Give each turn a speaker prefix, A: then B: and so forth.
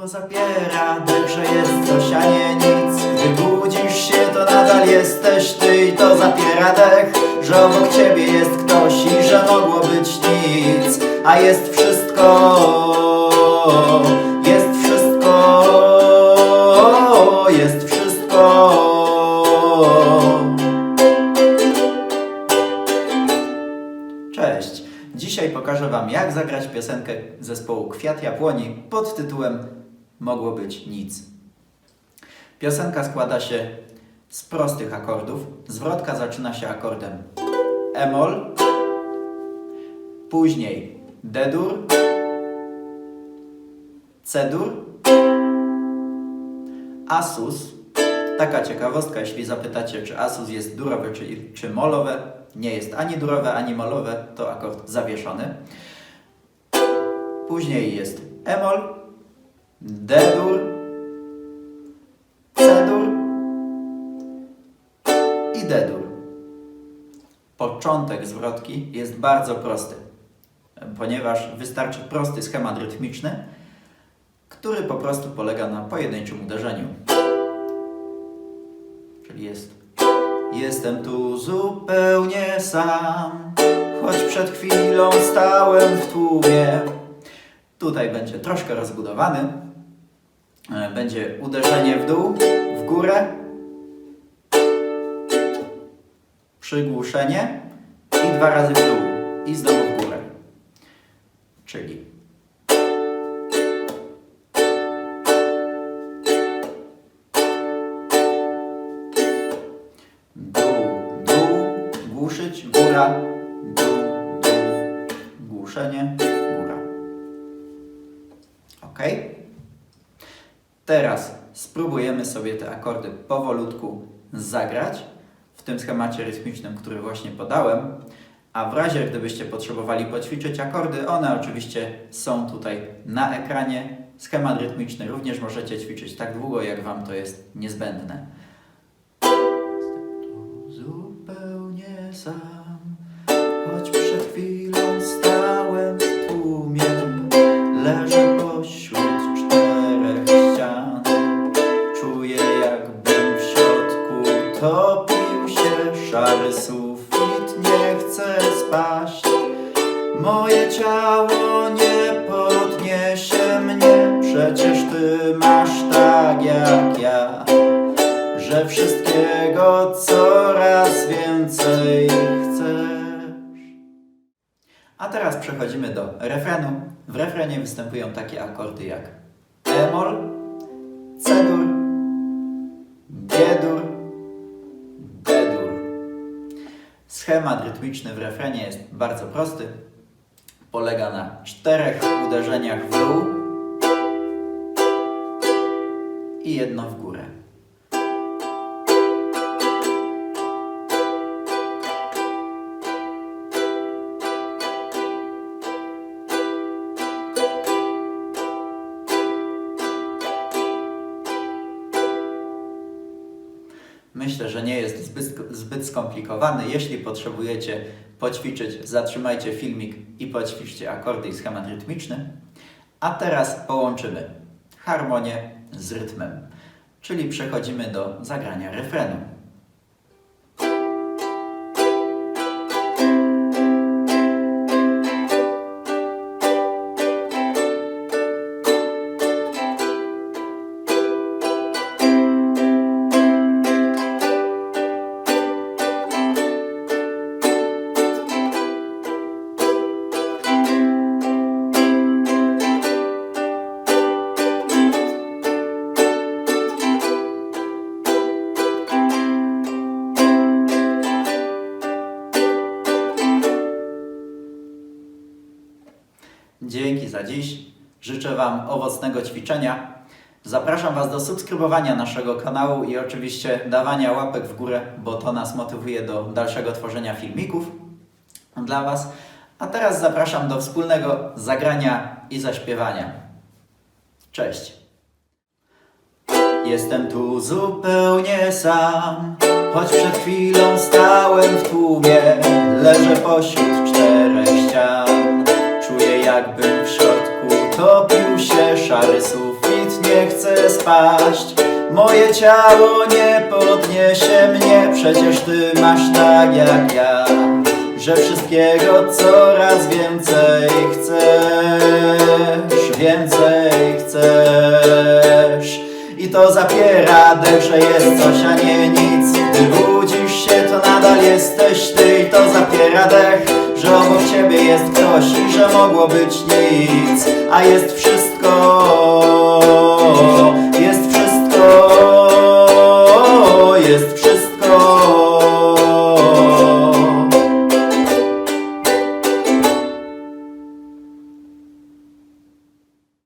A: to zapiera że jest coś, a nie nic. Gdy budzisz się, to nadal jesteś ty i to zapiera dech Że obok ciebie jest ktoś i że mogło być nic. A jest wszystko, jest wszystko, jest wszystko. Cześć! Dzisiaj pokażę Wam, jak zagrać piosenkę zespołu Kwiat Jabłoni pod tytułem Mogło być nic. Piosenka składa się z prostych akordów. Zwrotka zaczyna się akordem E-moll, później D-dur, C-dur, Asus. Taka ciekawostka, jeśli zapytacie, czy Asus jest durowe czy, czy molowe, nie jest ani durowe, ani molowe, to akord zawieszony. Później jest E-moll, D-dur, C-dur i D-dur. Początek zwrotki jest bardzo prosty, ponieważ wystarczy prosty schemat rytmiczny, który po prostu polega na pojedynczym uderzeniu. Czyli jest Jestem tu zupełnie sam, choć przed chwilą stałem w tłumie. Tutaj będzie troszkę rozbudowany. E, Będzie uderzenie w dół, w górę, przygłuszenie. I dwa razy w dół. I znowu w górę. Czyli. Dół, dół, głuszyć, góra, dół, dół, głuszenie, góra. Ok? Teraz spróbujemy sobie te akordy powolutku zagrać w tym schemacie rytmicznym, który właśnie podałem. A w razie gdybyście potrzebowali poćwiczyć akordy, one oczywiście są tutaj na ekranie. Schemat rytmiczny również możecie ćwiczyć tak długo, jak Wam to jest niezbędne. Się szary sufit, nie chcę spaść. Moje ciało nie podniesie mnie, przecież ty masz tak jak ja że wszystkiego coraz więcej chcesz. A teraz przechodzimy do refrenu. W refrenie występują takie akordy jak E-moll, C-dur, G-dur, Schemat rytmiczny w refrenie jest bardzo prosty. Polega na czterech uderzeniach w dół i jedno w górę. Myślę, że nie jest zbyt, zbyt skomplikowany. Jeśli potrzebujecie poćwiczyć, zatrzymajcie filmik i poćwiczcie akordy i schemat rytmiczny. A teraz połączymy harmonię z rytmem, czyli przechodzimy do zagrania refrenu. Dzięki za dziś. Życzę Wam owocnego ćwiczenia. Zapraszam Was do subskrybowania naszego kanału i oczywiście dawania łapek w górę, bo to nas motywuje do dalszego tworzenia filmików dla Was. A teraz zapraszam do wspólnego zagrania i zaśpiewania. Cześć! Jestem tu zupełnie sam, choć przed chwilą stałem w tłumie, leżę pośród czterech ścian. Jakbym w środku topił się szary sufit, spaść. Moje ciało nie podniesie mnie, przecież ty masz tak jak ja, że wszystkiego coraz więcej chcesz, więcej chcesz. I to zapiera dech, że jest coś, a nie nic. Gdy się, to nadal jesteś ty i to zapiera dech, że obok ciebie jest ktoś i że mogło być nic, a jest wszystko